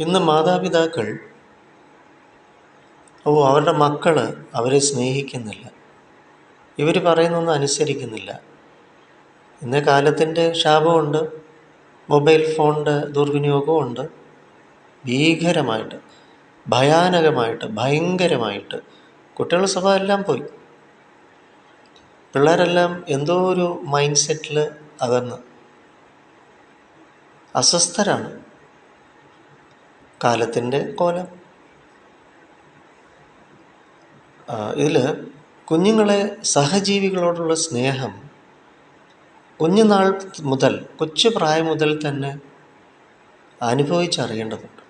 ഇന്ന് മാതാപിതാക്കൾ ഓ അവരുടെ മക്കൾ അവരെ സ്നേഹിക്കുന്നില്ല. ഇവർ പറയുന്നൊന്നും അനുസരിക്കുന്നില്ല. ഇന്ന് കാലത്തിന്റെ ശാപമുണ്ട് മൊബൈൽ ഫോണിന്റെ ദുർവിനിയോഗമുണ്ട് ഭീകരമായിട്ട് ഭയാനകമായിട്ട് ഭയങ്കരമായിട്ട് കുട്ടികളുടെ സ്വഭാവം എല്ലാം പോയി. പിള്ളേരെല്ലാം എന്തോ ഒരു മൈൻഡ് സെറ്റിൽ അകന്ന്. അസ്വസ്ഥരാണ്. കാലത്തിന്റെ കോലം. ഇതിൽ കുഞ്ഞുങ്ങളെ സഹജീവികളോടുള്ള സ്നേഹം കുഞ്ഞുനാൾ മുതൽ കൊച്ചു പ്രായം മുതൽ തന്നെ അനുഭവിച്ചറിയേണ്ടതുണ്ട്.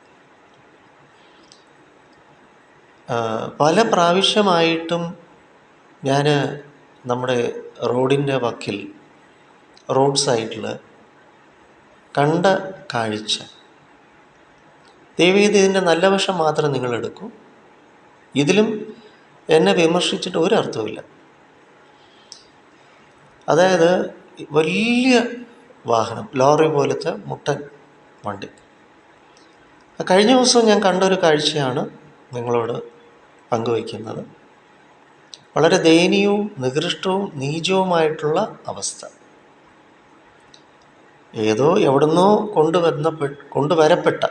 പല പ്രാവശ്യമായിട്ടും ഞാൻ നമ്മുടെ റോഡിന്റെ വക്കിൽ റോഡ് സൈഡിൽ കണ്ട കാഴ്ച. ദയവേത് ഇതിന്റെ നല്ല വശം മാത്രം നിങ്ങൾ എടുക്കൂ. ഇതിലും എന്നെ വിമർശിച്ചിട്ട് ഒരർത്ഥവുമില്ല അതായത് വലിയ വാഹനം ലോറി പോലത്തെ മുട്ടൻ വണ്ടി. കഴിഞ്ഞ ദിവസം ഞാൻ കണ്ടൊരു കാഴ്ചയാണ് നിങ്ങളോട് പങ്കുവയ്ക്കുന്നത്. വളരെ ദയനീയവും നികൃഷ്ടവും നീചവുമായിട്ടുള്ള അവസ്ഥ. ഏതോ എവിടുന്നോ കൊണ്ടുവന്ന കൊണ്ടുവരപ്പെട്ട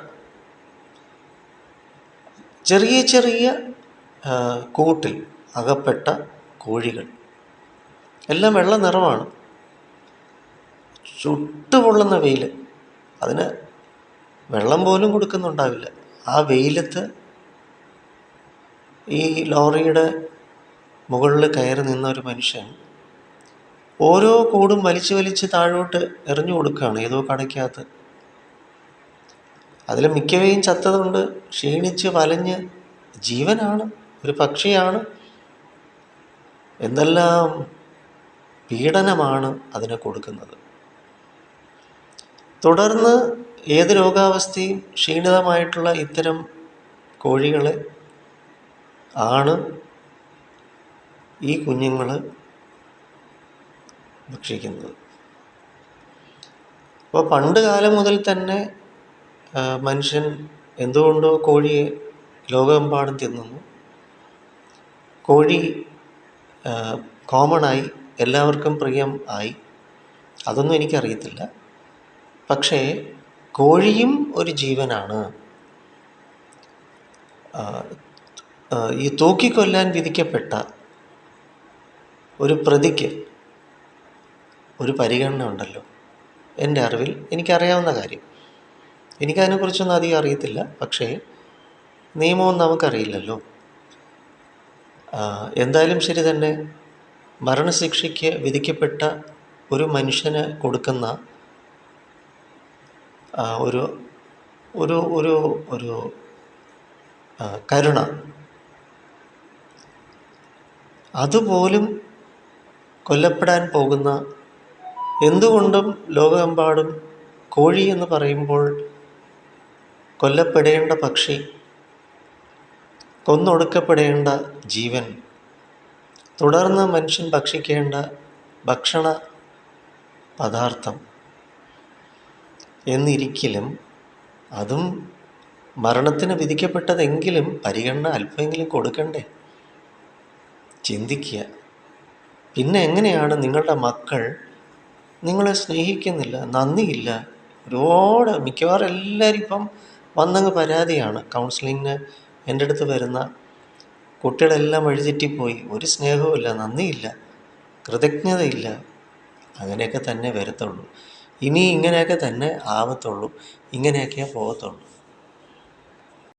ചെറിയ ചെറിയ കൂട്ടിൽ അകപ്പെട്ട കോഴികൾ. എല്ലാം വെള്ള നിറമാണ്. ചുട്ടുപൊള്ളുന്ന വെയിൽ അതിന് വെള്ളം പോലും കൊടുക്കുന്നുണ്ടാവില്ല. ആ വെയിലത്ത് ഈ ലോറിയുടെ മുകളിൽ കയറി നിന്ന ഒരു മനുഷ്യൻ ഓരോ കൂടും വലിച്ച് വലിച്ച് താഴോട്ട് എറിഞ്ഞു കൊടുക്കുകയാണ്. ഏതോ കടയ്ക്കകത്ത്. അതിൽ മിക്കവയും ചത്തതുകൊണ്ട് ക്ഷീണിച്ച് വലഞ്ഞ് ജീവനാണ് ഒരു പക്ഷിയാണ്. എന്തെല്ലാം പീഡനമാണ് അതിന് കൊടുക്കുന്നത്. തുടർന്ന് ഏത് രോഗാവസ്ഥയും ക്ഷീണിതമായിട്ടുള്ള ഇത്തരം കോഴികളെ ആണ് ഈ കുഞ്ഞുങ്ങൾ ഭക്ഷിക്കുന്നത്. അപ്പോൾ പണ്ട് കാലം മുതൽ തന്നെ മനുഷ്യൻ എന്തുകൊണ്ടോ കോഴിയെ ലോകമെമ്പാടും തിന്നുന്നു. കോഴി കോമണായി എല്ലാവർക്കും പ്രിയം ആയി. അതൊന്നും എനിക്കറിയത്തില്ല. പക്ഷേ കോഴിയും ഒരു ജീവനാണ്. ഈ തൂക്കിക്കൊല്ലാൻ വിധിക്കപ്പെട്ട ഒരു പ്രതിക്ക് ഒരു പരിഗണന ഉണ്ടല്ലോ. എന്റെ അറിവിൽ എനിക്കറിയാവുന്ന കാര്യം. എനിക്കതിനെക്കുറിച്ചൊന്നും അധികം അറിയത്തില്ല. പക്ഷേ നിയമവും നമുക്കറിയില്ലല്ലോ. എന്തായാലും ശരി തന്നെ മരണശിക്ഷയ്ക്ക് വിധിക്കപ്പെട്ട ഒരു മനുഷ്യന് കൊടുക്കുന്ന ഒരു ഒരു ഒരു ഒരു കരുണ. അതുപോലും കൊല്ലപ്പെടാൻ പോകുന്ന എന്തുകൊണ്ടും ലോകമെമ്പാടും കോഴി എന്ന് പറയുമ്പോൾ കൊല്ലപ്പെടേണ്ട പക്ഷി കൊന്നൊടുക്കപ്പെടേണ്ട ജീവൻ തുടർന്ന് മനുഷ്യൻ ഭക്ഷിക്കേണ്ട ഭക്ഷണ പദാർത്ഥം എന്നിരിക്കലും അതും മരണത്തിന് വിധിക്കപ്പെട്ടതെങ്കിലും പരിഗണന അല്പമെങ്കിലും കൊടുക്കണ്ടേ? ചിന്തിക്കുക. പിന്നെ എങ്ങനെയാണ് നിങ്ങളുടെ മക്കൾ നിങ്ങളെ സ്നേഹിക്കുന്നില്ല നന്ദിയില്ല? ഒരുപാട് മിക്കവാറും എല്ലാവരും ഇപ്പം വന്നങ്ങ് പരാതിയാണ്. കൗൺസിലിങ്ങിന് എന്റെ അടുത്ത് വരുന്ന കുട്ടികളെല്ലാം വഴിതെറ്റിപ്പോയി. ഒരു സ്നേഹവുമില്ല നന്ദിയില്ല കൃതജ്ഞതയില്ല. അങ്ങനെയൊക്കെ തന്നെ വരത്തുള്ളൂ. ഇനി ഇങ്ങനെയൊക്കെ തന്നെ ആവത്തുള്ളൂ. ഇങ്ങനെയൊക്കെ പോകത്തുള്ളൂ.